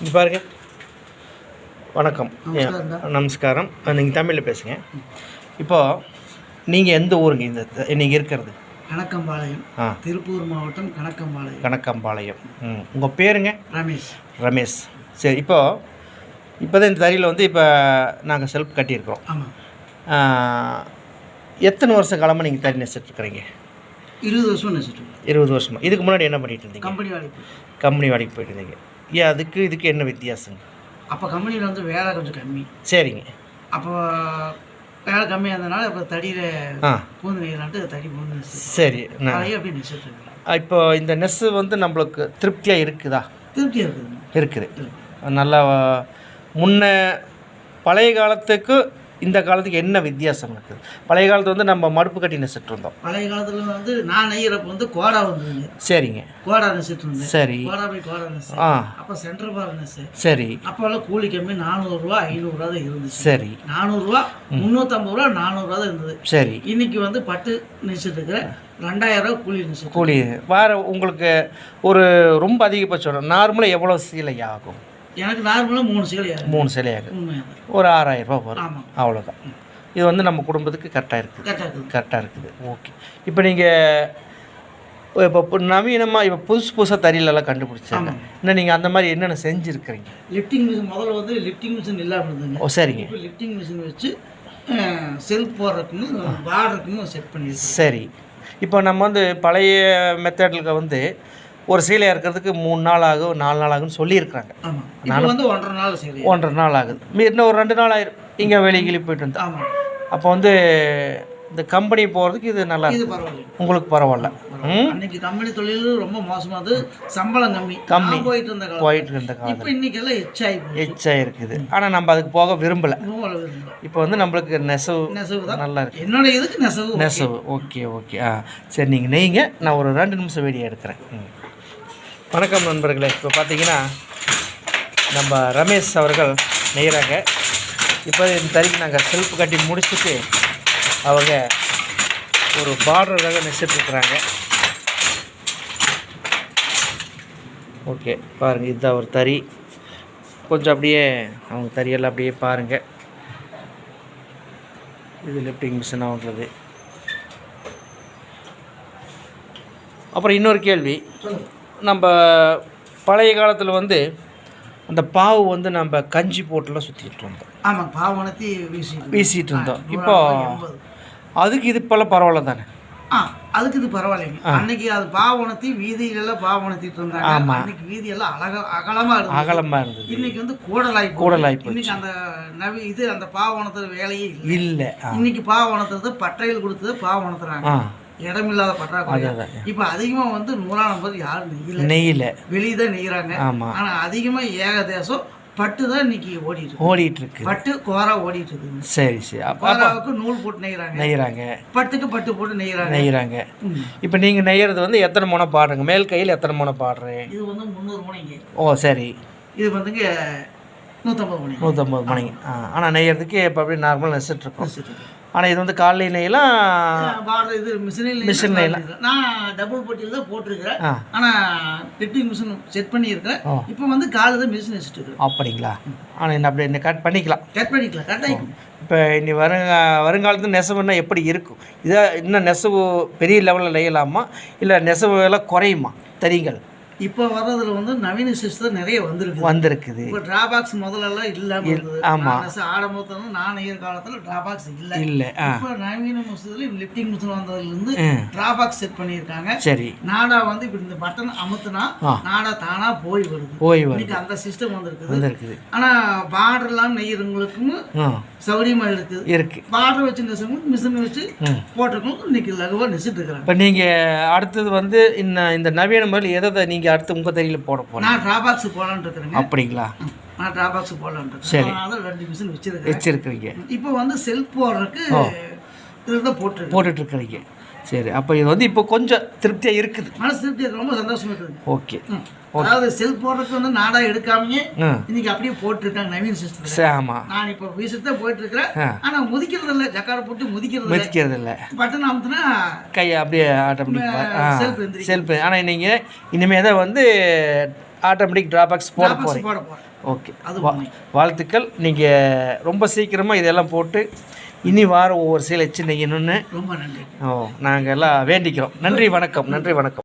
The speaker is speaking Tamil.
இங்க பாருங்க. வணக்கம். நமஸ்காரம் நீங்கள் தமிழில் பேசுங்க. இப்போது நீங்கள் எந்த ஊருங்க இந்த நீங்கள் இருக்கிறது? கணக்கம்பாளையம் ஆ. திருப்பூர் மாவட்டம் கணக்கம்பாளையம் கணக்கம்பாளையம் ம். உங்கள் பேருங்க? ரமேஷ். ரமேஷ். சரி இப்போது இப்போ தான் இந்த தறியில் வந்து இப்போ நாங்கள் செல்ஃப் கட்டியிருக்கிறோம். ஆமாம் எத்தனை வருஷ காலமாக நீங்கள் தறி நெசிட்டுருக்கிறீங்க இருபது வருஷம் நெசிட்டு இருபது வருஷமா. இதுக்கு முன்னாடி என்ன பண்ணிட்டு இருந்தீங்க? கம்பெனி வேலைக்கு கம்பெனி வேலைக்கு போயிட்டு இருந்தீங்க. ஏன் அதுக்கு இதுக்கு என்ன வித்தியாசங்க? அப்போ கம்பெனியில் வந்து வேலை கொஞ்சம் கம்மி. சரிங்க. அப்போ வேலை கம்மியாக இருந்தனால இப்போ தடியில் ஆ. பூந்து நெய்யலான்ட்டு தடி பூந்து சரி நான் பழைய அப்படியே நெசிட்டு இப்போ இந்த நெஸ்ஸு வந்து நம்மளுக்கு திருப்தியாக இருக்குதா? திருப்தியாக இருக்குதுங்க. இருக்குது. நல்லா முன்ன பழைய காலத்துக்கு இந்த காலத்துக்கு என்ன வித்தியாசம் இருக்குது பழைய காலத்து வந்து நம்ம மடுப்பு கட்டி நெசிட்டு இருந்தோம். பழைய காலத்தில் வந்து நான் நெய்யறப்ப வந்து கோடா வந்ததுங்க. சரிங்க. கோடா நெசிட்டு இருந்தேன் சரி. கோடா போய் கோடா நெசு ஆ. அப்போ சென்ட்ரல் பார் நெசு சரி. அப்போல்லாம் கூலி கம்மி நானூறுரூவா ஐநூறுரூவா தான் இருந்துச்சு. சரி. நானூறுரூவா முந்நூற்றம்பது ரூபா நானூறுரூவா தான் இருந்தது. சரி. இன்னைக்கு வந்து பட்டு நெசிட்டு இருக்கிற ரெண்டாயிரம் கூலி நெசிட்டு கூலி. வேறு உங்களுக்கு ஒரு ரொம்ப அதிகபட்சம் நார்மலாக எவ்வளோ சீலை ஆகும் எனக்கு நார்மலாக மூணு சிலை மூணு சிலை ஆகும் உண்மையாக ஒரு ஆறாயிரம் ரூபாய் வரும். அவ்வளோதான் இது வந்து நம்ம குடும்பத்துக்கு கரெக்டாக இருக்குது. கரெக்டாக இருக்குது. ஓகே இப்போ நீங்கள் இப்போ நவீனமாக இப்போ புதுசு புதுசாக தறியிலலாம் கண்டுபிடிச்சாங்க. இன்னும் நீங்கள் அந்த மாதிரி என்னென்ன செஞ்சுருக்கிறீங்க? லிஃப்டிங் மிஷின் முதல்ல வந்து லிஃப்டிங் மிஷின் இல்லாமல் ஓ சரிங்க. இப்போ லிஃப்டிங் மிஷின் வச்சு செல்ஃப் போடுறதுக்குன்னு பார்டருக்குன்னு செட் பண்ணியிருக்கோம். சரி. இப்போ நம்ம வந்து பழைய மெத்தடில் வந்து ஒரு சீலை இருக்கிறதுக்கு மூணு நாள் ஆகும் நாலு நாள் ஆகும்னு சொல்லியிருக்கிறாங்க. இப்போ வந்து ஒன்றரை நாள் ஒன்றரை நாள் ஆகுது. இன்னும் ஒரு ரெண்டு நாள் ஆயிரும். இங்கே வெளியே கிளி போயிட்டு வந்து. ஆமாம் அப்போ வந்து இந்த கம்பெனி போகிறதுக்கு இது நல்லா உங்களுக்கு பரவாயில்ல. அன்னைக்கு கம்பெனி தொழில் ரொம்ப மோசமானது. சம்பளம் கம்மி. கம்மி. நான் போயிட்டு இருந்த போயிட்டு இருந்த காலம் இப்போ இன்னைக்கெல்லாம் எச்சாகி போச்சு. எச்சாக இருக்குது. ஆனால் நம்ம அதுக்கு போக விரும்பலை. ரொம்ப விரும்பல. இப்போ வந்து நம்மளுக்கு நெசவு நெசவு தான். நல்லா இருக்கு. என்னோட இதுக்கு நெசவு நெசவு ஓகே ஓகே. ஆ சரி நீங்கள் நெய்ங்க நான் ஒரு ரெண்டு நிமிஷம் வீடியோ எடுக்கிறேன். வணக்கம் நண்பர்களே. இப்போ பார்த்தீங்கன்னா நம்ம ரமேஷ் அவர்கள் நெய்கிறாங்க இப்போ இந்த தறிக்கு நாங்கள் செல்ஃப் கட்டி முடிச்சுட்டு அவங்க ஒரு பார்டருக்காக நெசிட்டுருக்குறாங்க ஓகே பாருங்கள் இதுதான் ஒரு தறி. கொஞ்சம் அப்படியே அவங்க தறியெல்லாம் அப்படியே பாருங்கள் இது லிஃப்டிங் மிஷின் அவங்களது அப்புறம் இன்னொரு கேள்வி. நம்ம பழைய காலத்தில் வந்து அந்த பாவு வந்து நம்ம கஞ்சி போட்டுலாம் சுற்றிட்டு இருந்தோம். ஆமாம் பாவனத்தி வீசி வீசிட்டு இருந்தோம். இப்போ அதுக்கு இது இப்போல்லாம் பரவாயில்ல தானே? ஆ அதுக்கு இது பரவாயில்லைங்க. அன்னைக்கு அது பாவனத்தி வீதியிலெல்லாம் பாவனத்திட்டு இருந்தாங்க. ஆமா. அன்னைக்கு வீதியெல்லாம் அழகா அகலமா இருந்தது. அகலமாக இருந்தது. இன்னைக்கு வந்து கூடலாய். கூடலாய். இன்னைக்கு அந்த நவி இது அந்த பாவனத்துல வேலையே இல்லை. இன்னைக்கு பாவனத்துறது பட்டையில் கொடுத்தது பாவனத்துறாங்க இடமில்லாத பற்றாக்குறை இப்போ அதிகமா வந்து நூறாம் பேர் யாரும் நெய்யல. நெய்யில். வெளியே தான் நெய்யறாங்க. ஆமாம் ஆனா அதிகமா ஏகதேசம் பட்டு தான் இன்னைக்கு ஓடிட்டு இருக்கு. ஓடிட்டு இருக்கு பட்டு கோரா ஓடிட்டு இருக்குங்க சரி சரி. கோராவுக்கு நூல் போட்டு நெய்யறாங்க. நெய்கிறாங்க பட்டுக்கு பட்டு போட்டு நெய்யறாங்க. நெய்கிறாங்க. இப்போ நீங்கள் நெய்யறது வந்து எத்தனை முனை பாடுறீங்க? மேல் கையில் எத்தனை முனை பாடுறேன் இது வந்து முந்நூறு மணிங்க ஓ சரி. இது வந்துங்க நூற்றம்பது மணி நூற்றம்பது மணிக்கு. ஆனால் நெய்யறதுக்கு இப்போ அப்படியே நார்மல் நெசிட்ருக்கோம் ஆனால் இது வந்து காலை நெய்யலாம் பாடுற இது மிஷினில் மிஷின் நெய்யலாம். நான் டபுள் பொட்டியில் தான் போட்டிருக்கிறேன். ஆனால் லிஃப்டிங் மிஷின் செட் பண்ணியிருக்கிறேன். இப்போ வந்து காலு தான் மிஷின் வச்சுட்டு இருக்கிறேன் அப்படிங்களா? ஆனால் என்ன அப்படி என்ன கட் பண்ணிக்கலாம். கட் பண்ணிக்கலாம். கட் ஆகிக்கும் இப்போ இனி வருங்க வருங்காலத்து நெசவுன்னா எப்படி இருக்கும்? இதை இன்னும் நெசவு பெரிய லெவலில் நெய்யலாமா? இல்லை நெசவு எல்லாம் குறையுமா? தறிகள். இப்போ வர்றதுல வந்து நவீன சிஸ்டம் நிறைய வந்திருக்கு வந்திருக்குது. இப்போ டிராபாக்ஸ் முதல்லலாம் இல்லாமல் இருந்தது ஆமா. ஆடம்பரத்தில் நான் நெய்யற காலத்தில் டிராபாக்ஸ் இல்லை. இல்லை இப்போ நவீன மிஷினில் லிஃப்டிங் மிஷின் வந்ததுலேருந்து ம். டிராபாக்ஸ் செட் பண்ணியிருக்காங்க. சரி. நாடா வந்து இப்படி இந்த பட்டன் அமுத்துனா. நாடா தானா போய் வருது. ஓய் வருது. அந்த சிஸ்டம் வந்திருக்குது. வந்திருக்குது. ஆனா பார்டர்லாம் நெய்யறவங்களுக்கும் ஆ. சௌரியமா இருக்குது இருக்குது பார்டர் வச்சு நெசவங்க மிஷின் வச்சு போட்டிருக்கோம் இன்னைக்கு லகுவா நெசிட்டு இருக்கிறாங்க. இப்போ நீங்கள் அடுத்தது வந்து இன்னும் இந்த நவீன முறையில் எதை நீங்கள் அடுத்து உங்கள் தறியில் போட போகிறோம் நான் டிராபாக்ஸ் இருக்கிறேங்க. அப்படிங்களா? நான் டிராபாக்ஸ் போடலான்னு சரி. அதனால ரெண்டு மிஷின் வச்சிருக்கேன் வச்சிருக்கிறீங்க. இப்போ வந்து செல்ஃப் போடுறதுக்கு இதில் தான் போட்டிருக்கேன். போட்டுட்ருக்கிறீங்க சரி அப்போ இது வந்து இப்போ கொஞ்சம் திருப்தியாக இருக்குது. மனசு திருப்தி ரொம்ப சந்தோஷமா இருக்குதுங்க ஓகே. அதாவது செல்ஃப் போடுறதுக்கு வந்து நாடா எடுக்காமயே இன்னைக்கு அப்படியே போட்டிருக்காங்க நவீன சரி ஆமாம் நான் இப்போ வீசிட்டு தான் போயிட்டு இருக்கிறேன் ஆ. ஆனா முதிக்கிறது இல்லை ஜக்காரை போட்டு முதிக்கிறது மிதிக்கிறது இல்லை. பட்டன் அமுத்துனா கையை அப்படியே ஆட்டோமேட்டிக் செல்ஃப் ஆனால் நீங்கள் இனிமேல் தான் வந்து ஆட்டோமேட்டிக் ட்ராபாக்ஸ் போட போகிறீங்க ஓகே. அது வாழ்த்துக்கள். நீங்கள் ரொம்ப சீக்கிரமாக இதெல்லாம் போட்டு இனி வாரம் ஒவ்வொரு சீலை வச்சு நெய்யணும்னு ரொம்ப நன்றி. ஓ நாங்கள் எல்லாம் வேண்டிக்கிறோம். நன்றி வணக்கம். நன்றி வணக்கம்.